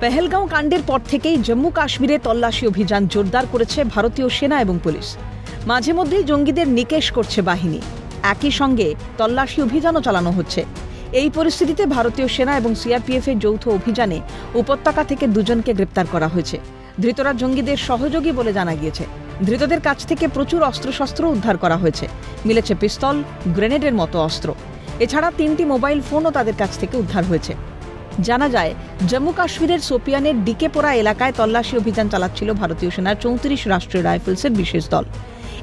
পেহেলগাঁও কাণ্ডের পর থেকেই জম্মু কাশ্মীরে তল্লাশি অভিযান জোরদার করেছে ভারতীয় সেনা এবং পুলিশ। মাঝে মধ্যেই জঙ্গিদের নিকেশ করছে বাহিনী। একই সঙ্গে তল্লাশি অভিযানও চালানো হচ্ছে। এই পরিস্থিতিতে ভারতীয় সেনা এবং সিআরপিএফ এর যৌথ অভিযানে উপত্যকা থেকে দুজনকে গ্রেপ্তার করা হয়েছে। ধৃতরা জঙ্গিদের সহযোগী বলে জানা গিয়েছে। ধৃতদের কাছ থেকে প্রচুর অস্ত্রশস্ত্র উদ্ধার করা হয়েছে। মিলেছে পিস্তল, গ্রেনেডের মতো অস্ত্র। এছাড়া তিনটি মোবাইল ফোনও তাদের কাছ থেকে উদ্ধার হয়েছে। জানা যায়, জম্মু কাশ্মীরের সোপিয়ানের ডিকে ডিকেপোরা এলাকায় তল্লাশি অভিযান চালাচ্ছিল ভারতীয় সেনার চৌত্রিশ রাষ্ট্রীয় রাইফেলসের বিশেষ দল।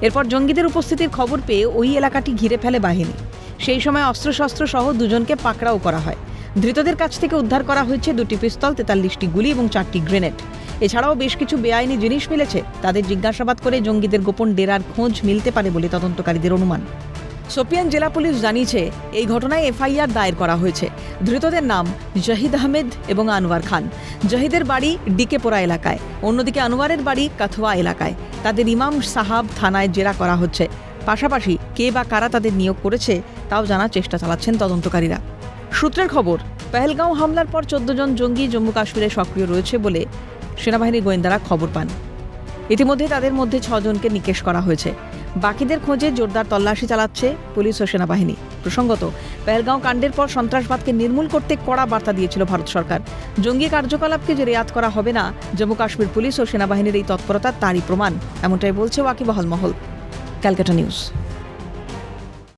এরপর জঙ্গিদের উপস্থিতির খবর পেয়ে ওই এলাকাটি ঘিরে ফেলে বাহিনী। সেই সময় অস্ত্রশস্ত্র সহ দুজনকে পাকড়াও করা হয়। ধৃতদের কাছ থেকে উদ্ধার করা হয়েছে দুটি পিস্তল, তেতাল্লিশটি গুলি এবং চারটি গ্রেনেড। এছাড়াও বেশ কিছু বেআইনি জিনিস মিলেছে। তাদের জিজ্ঞাসাবাদ করে জঙ্গিদের গোপন ডেরার খোঁজ মিলতে পারে বলে তদন্তকারীদের অনুমান। সোপিয়ান জেলা পুলিশ জানিয়েছে, এই ঘটনায় এফআইআর দায়ের করা হয়েছে। ধৃতদের নাম জাহিদ আহমেদ এবং আনোয়ার খান। জাহিদের বাড়ি ডিকেপোরা এলাকায়। অন্যদিকে আনোয়ারের বাড়ি কাথুয়া এলাকায়। তাদের ইমাম সাহাব থানায় জেরা করা হচ্ছে। পাশাপাশি কে বা কারা তাদের নিয়োগ করেছে, তাও জানার চেষ্টা চালাচ্ছেন তদন্তকারীরা। সূত্রের খবর, পেহেলগাঁও হামলার পর চোদ্দ জন জঙ্গি জম্মু কাশ্মীরে সক্রিয় রয়েছে বলে সেনাবাহিনীর গোয়েন্দারা খবর পান। ইতিমধ্যে তাদের মধ্যে ছজনকে নিকেশ করা হয়েছে। বাকিদের খোঁজে জোরদার তল্লাশি চালাচ্ছে পুলিশ ও সেনাবাহিনী। প্রসঙ্গত, পেহেলগাঁও কাণ্ডের পর সন্ত্রাসবাদকে নির্মূল করতে কড়া বার্তা দিয়েছিল ভারত সরকার। জঙ্গি কার্যকলাপকে যে রেয়াত করা হবে না, জম্মু কাশ্মীর পুলিশ ও সেনাবাহিনীর এই তৎপরতা তারই প্রমাণ, এমনটাই বলছে ওয়াকিবহাল মহল। ক্যালকাটা নিউজ।